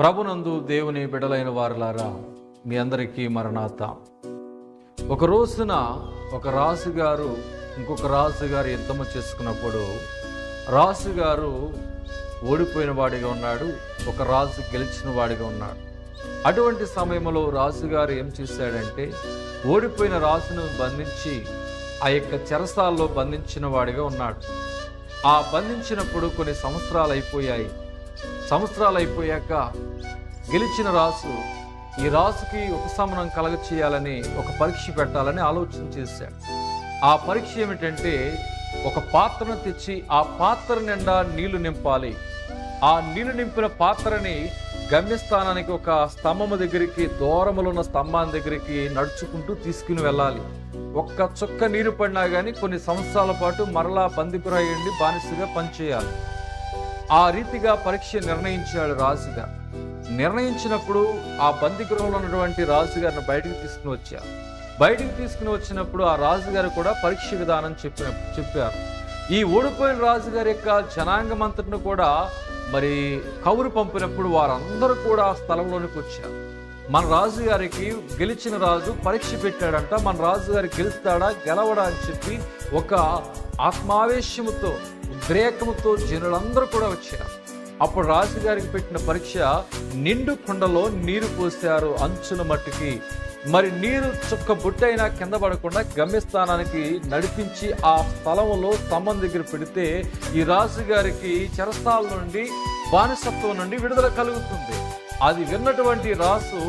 ప్రభునందు దేవుని బిడలైన వారులారా మీ అందరికీ మరణాత ఒక రోజున ఒక రాజుగారు ఇంకొక రాసుగారు యుద్ధము చేసుకున్నప్పుడు రాజుగారు ఓడిపోయిన వాడిగా ఉన్నాడు ఒక రాజు గెలిచిన వాడిగా ఉన్నాడు. అటువంటి సమయంలో రాజుగారు ఏం చేశాడంటే ఓడిపోయిన రాసును బంధించి ఆ యొక్క చెరసాల్లో బంధించిన వాడిగా ఉన్నాడు. ఆ బంధించినప్పుడు కొన్ని సంవత్సరాలు అయిపోయాయి. సంవత్సరాలు అయిపోయాక గెలిచిన రాసు ఈ రాసుకి ఉపశమనం కలగ చేయాలని ఒక పరీక్ష పెట్టాలని ఆలోచన చేశాడు. ఆ పరీక్ష ఏమిటంటే ఒక పాత్రను తెచ్చి ఆ పాత్ర నిండా నీళ్ళు నింపాలి. ఆ నీళ్ళు నింపిన పాత్రని గమ్యస్థానానికి ఒక స్తంభము దగ్గరికి దూరములో ఉన్న స్తంభాన్ని దగ్గరికి నడుచుకుంటూ తీసుకుని వెళ్ళాలి. ఒక్క చుక్క నీరు పడినా కానీ కొన్ని సంవత్సరాల పాటు మరలా బందికురాయండి బానిసగా పనిచేయాలి. ఆ రీతిగా పరీక్ష నిర్ణయించాడు రాజుగారు నిర్ణయించినప్పుడు ఆ బందిగృహంలో ఉన్నటువంటి రాజుగారిని బయటికి తీసుకుని వచ్చారు. బయటికి తీసుకుని వచ్చినప్పుడు ఆ రాజుగారు కూడా పరీక్ష విధానం చెప్పిన చెప్పారు. ఈ ఓడిపోయిన రాజుగారి యొక్క జనాంగమంతటిని కూడా మరి కౌరు పంపినప్పుడు వారందరూ కూడా ఆ స్థలంలోనికి వచ్చారు. మన రాజుగారికి గెలిచిన రాజు పరీక్ష పెట్టాడంట మన రాజుగారి గెలుస్తాడా గెలవడా అని చెప్పి ఒక ఆత్మావేశముతో ఉద్రేకముతో జనులందరూ కూడా వచ్చారు. అప్పుడు రాజుగారికి పెట్టిన పరీక్ష నిండు కుండలో నీరు పోసారు అంచున మట్టికి. మరి నీరు చుక్క బుట్టైనా కింద పడకుండా గమ్యస్థానానికి నడిపించి ఆ స్థలంలో స్తంభం దగ్గర పెడితే ఈ రాజుగారికి చెరస్థాల నుండి బానిసత్వం నుండి విడుదల కలుగుతుంది. అది విన్నటువంటి రాసు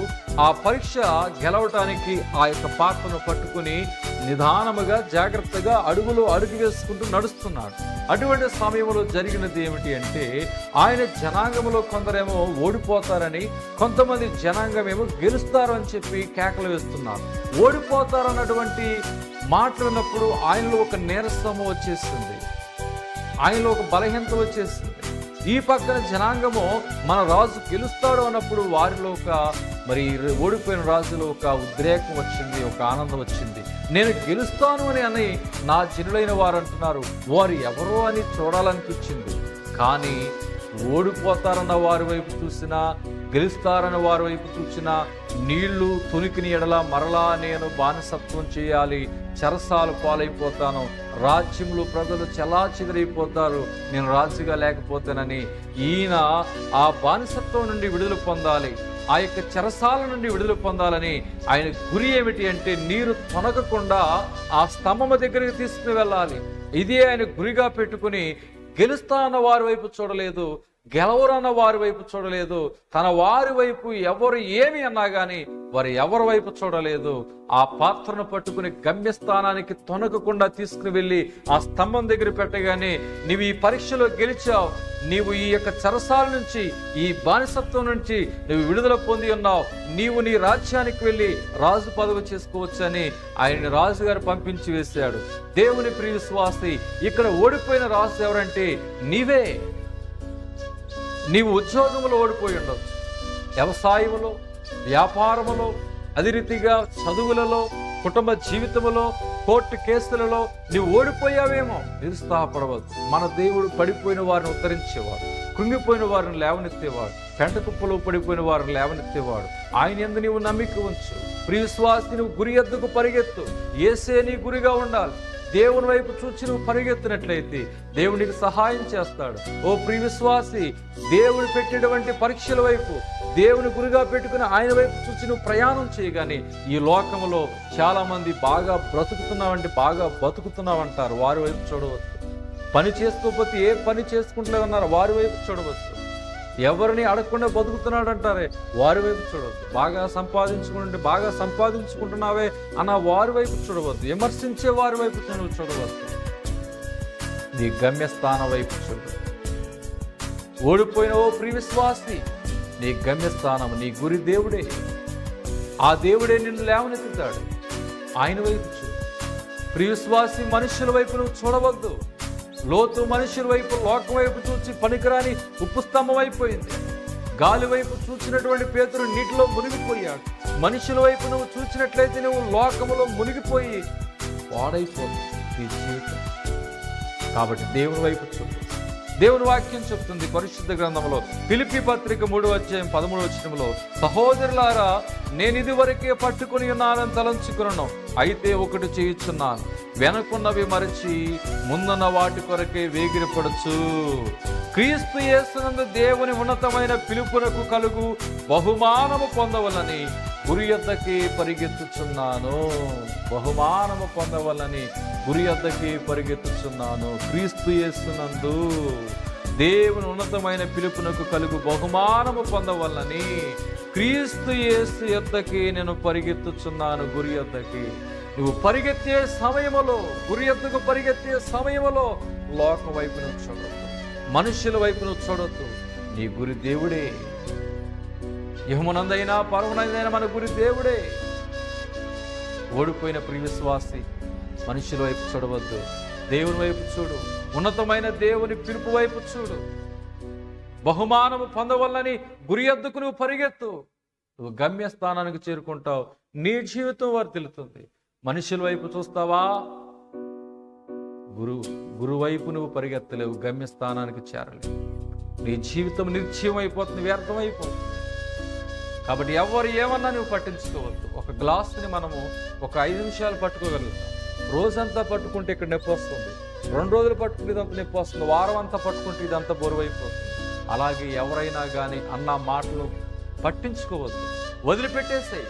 ఆ పరీక్ష గెలవటానికి ఆ యొక్క పాత్రను పట్టుకుని నిదానముగా జాగ్రత్తగా అడుగులో అడుగు వేసుకుంటూ నడుస్తున్నాడు. అటువంటి సమయంలో జరిగినది ఏమిటి అంటే ఆయన జనాంగంలో కొందరేమో ఓడిపోతారని కొంతమంది జనాంగమేమో గెలుస్తారని గెలుస్తారు అని చెప్పి కేకలు వేస్తున్నారు. ఓడిపోతారన్నటువంటి మాట్లాడినప్పుడు ఆయనలో ఒక నీరసము వచ్చేసింది. ఆయనలో ఒక బలహీనత వచ్చేసింది. ఈ పక్కన జనాంగము మన రాజు గెలుస్తాడు అన్నప్పుడు వారిలో ఒక మరి ఓడిపోయిన రాజులో ఒక ఉద్రేకం వచ్చింది ఒక ఆనందం వచ్చింది. నేను గెలుస్తాను అని అని నా జనులైన వారు అంటున్నారు. వారు ఎవరో అని చూడాలనిపించింది. కానీ ఓడిపోతారన్న వారి వైపు చూసినా గెలుస్తారన్న వారి వైపు చూసినా నీళ్ళు తునికిని ఎడల మరలా నేను బానిసత్వం చేయాలి చెరసాలు పాలైపోతాను రాజ్యంలో ప్రజలు చలా చెదిరైపోతారు నేను రాజుగా లేకపోతానని ఈయన ఆ బానిసత్వం నుండి విడుదల పొందాలి ఆ యొక్క చెరసాల నుండి విడుదల పొందాలని ఆయన గురి ఏమిటి అంటే నీరు తొనగకుండా ఆ స్తంభము దగ్గరికి తీసుకుని వెళ్ళాలి. ఇదే ఆయన గురిగా పెట్టుకుని గెలుస్తా అన్న వారి వైపు చూడలేదు. గెలవరన్న వారి వైపు చూడలేదు. తన వారి వైపు ఎవరు ఏమి అన్నా గాని వారు ఎవరి వైపు చూడలేదు. ఆ పాత్రను పట్టుకుని గమ్యస్థానానికి తొనకకుండా తీసుకుని వెళ్ళి ఆ స్తంభం దగ్గర పెట్టగానే నీవు ఈ పరీక్షలో గెలిచావు. నీవు ఈ యొక్క చరసాల నుంచి ఈ బానిసత్వం నుంచి నువ్వు విడుదల పొంది ఉన్నావు. నీవు నీ రాజ్యానికి వెళ్ళి రాజు పదవి చేసుకోవచ్చని ఆయన రాజుగారు పంపించి వేశాడు. దేవుని ప్రియ విశ్వాసి ఇక్కడ ఓడిపోయిన రాజు ఎవరంటే నీవే. నీవు ఉద్యోగంలో ఓడిపోయి ఉండవచ్చు వ్యవసాయములో వ్యాపారములో అదే రీతిగా చదువులలో కుటుంబ జీవితములో కోర్టు కేసులలో నీవు ఓడిపోయావేమో. నిరుత్సాహపడవద్దు. మన దేవుడు పడిపోయిన వారిని ఉత్తరించేవాడు కృంగిపోయిన వారిని లేవనెత్తేవాడు. పెంట కుప్పలో పడిపోయిన వారిని లేవనెత్తేవాడు. ఆయన ఎందు నీవు నమ్మిక ఉంచు. ప్రియశ్వాసి నువ్వు గురి ఎద్దుకు పరిగెత్తు. ఏసే నీ గురిగా ఉండాలి. దేవుని వైపు చూచి నువ్వు పరిగెత్తినట్లయితే దేవునికి సహాయం చేస్తాడు. ఓ ప్రియ విశ్వాసి దేవుడు పెట్టినటువంటి పరీక్షల వైపు దేవుని గురిగా పెట్టుకుని ఆయన వైపు చూసి నువ్వు ప్రయాణం చేయగానే ఈ లోకంలో చాలామంది బాగా బ్రతుకుతున్నావంటే బాగా బతుకుతున్నావంటారు వారి వైపు చూడవచ్చు పని చేసుకోకపోతే ఏ పని చేసుకుంటలే ఉన్నారు వారి వైపు చూడవచ్చు ఎవరిని అడగకుండా బతుకుతున్నాడు అంటారే వారి వైపు చూడవద్దు. బాగా సంపాదించుకుంటే బాగా సంపాదించుకుంటున్నావే అన్న వారి వైపు చూడవద్దు. విమర్శించే వారి వైపు నువ్వు చూడవద్దు. నీ గమ్యస్థానం వైపు చూడు. ఓడిపోయిన ఓ ప్రియవిశ్వాసి నీ గమ్యస్థానం నీ గురి దేవుడే. ఆ దేవుడే నిన్ను లేవనెత్తుతాడు. ఆయన వైపు చూడు. ప్రియవిశ్వాసి మనుషుల వైపు నువ్వు చూడవద్దు. లోతు మనుషుల వైపు లోకం వైపు చూసి పనికిరాని ఉప్పు స్తంభం అయిపోయింది. గాలి వైపు చూసినటువంటి పేతురు నీటిలో మునిగిపోయాడు. మనుషుల వైపు నువ్వు చూసినట్లయితే నువ్వు లోకములో మునిగిపోయి పాడైపోతుంది నీ జీవితం. కాబట్టి దేవుని వైపు చూడు. దేవుని వాక్యం చెప్తుంది పరిశుద్ధ గ్రంథంలో పిలిపి పత్రిక మూడు అధ్యాయం పదమూడు వచ్చినములో సహోదరులారా నేను ఇదివరకే పట్టుకుని ఉన్నానని తలంచుకున్నాను. అయితే ఒకటి చేయుచున్నాను. వెనకున్నవి మరచి ముందున్న వాటి కొరకే వేగిరపడచ్చు. క్రీస్తు యేసునందు దేవుని ఉన్నతమైన పిలుపునకు కలుగు బహుమానము పొందవలని గురియద్దకి పరిగెత్తుచున్నాను. బహుమానము పొందవలని గురియద్దకి పరిగెత్తుచున్నాను. క్రీస్తు చేస్తున్నందు దేవుని ఉన్నతమైన పిలుపునకు కలుగు బహుమానము పొందవలని క్రీస్తు యేసు యొద్దకి నేను పరిగెత్తుచున్నాను గురి యొద్దకి నువ్వు పరిగెత్తే సమయములో గురి యొద్దకు పరిగెత్తే సమయములో లోకం వైపు నువ్వు చూడొద్దు. మనుషుల వైపు నువ్వు చూడొద్దు. నీ గురి దేవుడే. యహమునందైనా పరమునందైనా మన గురి దేవుడే. ఓడిపోయిన ప్రియ విశ్వాసి మనుషుల వైపు చూడవద్దు. దేవుని వైపు చూడు. ఉన్నతమైన దేవుని పిలుపు వైపు చూడు. బహుమానము పొందవల్లని గురి ఎద్దుకు నువ్వు పరిగెత్తు. నువ్వు గమ్యస్థానానికి చేరుకుంటావు. నీ జీవితం వారు తెలుస్తుంది. మనుషుల వైపు చూస్తావా? గురు గురువైపు నువ్వు పరిగెత్తలేవు. గమ్యస్థానానికి చేరలేవు. నీ జీవితం నిర్జీవం అయిపోతుంది వ్యర్థం కాబట్టి ఎవరు ఏమన్నా నువ్వు పట్టించుకోవద్దు. ఒక గ్లాసుని మనము ఒక ఐదు నిమిషాలు పట్టుకోగలుగుతాం. రోజంతా పట్టుకుంటే ఇక్కడ నొప్పి వస్తుంది. రెండు రోజులు పట్టుకుంటే ఇదంతా నొప్పి వస్తుంది. వారం అంతా పట్టుకుంటే ఇదంతా బరువైపోతుంది. అలాగే ఎవరైనా కానీ అన్న మాటలు పట్టించుకోవద్దు. వదిలిపెట్టేసేయి.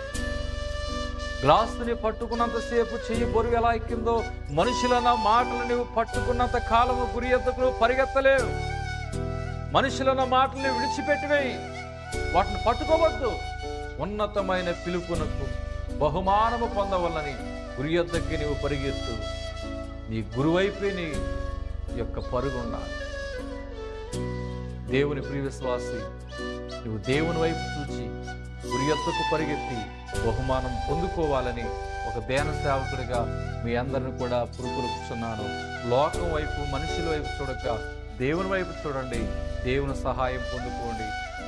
గ్లాసుని పట్టుకున్నంతసేపు చెయ్యి బరువు ఎలా ఎక్కిందో మనుషులన్న మాటలు నువ్వు పట్టుకున్నంత కాలము గురి ఎద్దకు పరిగెత్తలేవు. మనుషులన్న మాటలు విడిచిపెట్టివేయి. వాటిని పట్టుకోవద్దు. ఉన్నతమైన పిలుపునకు బహుమానము పొందవల్లని గురి యొద్దకి నీవు పరిగెత్తు. నీ గురువైపే నీ యొక్క పరుగున్నాను దేవుని ప్రియ విశ్వాసి నువ్వు దేవుని వైపు చూచి గురియద్దకు పరిగెత్తి బహుమానం పొందుకోవాలని ఒక దేన సేవకుడిగా మీ అందరిని కూడా పురుకులుపుచున్నాను లోకం వైపు మనుషుల వైపు చూడక దేవుని వైపు చూడండి. దేవుని సహాయం పొందుకోండి.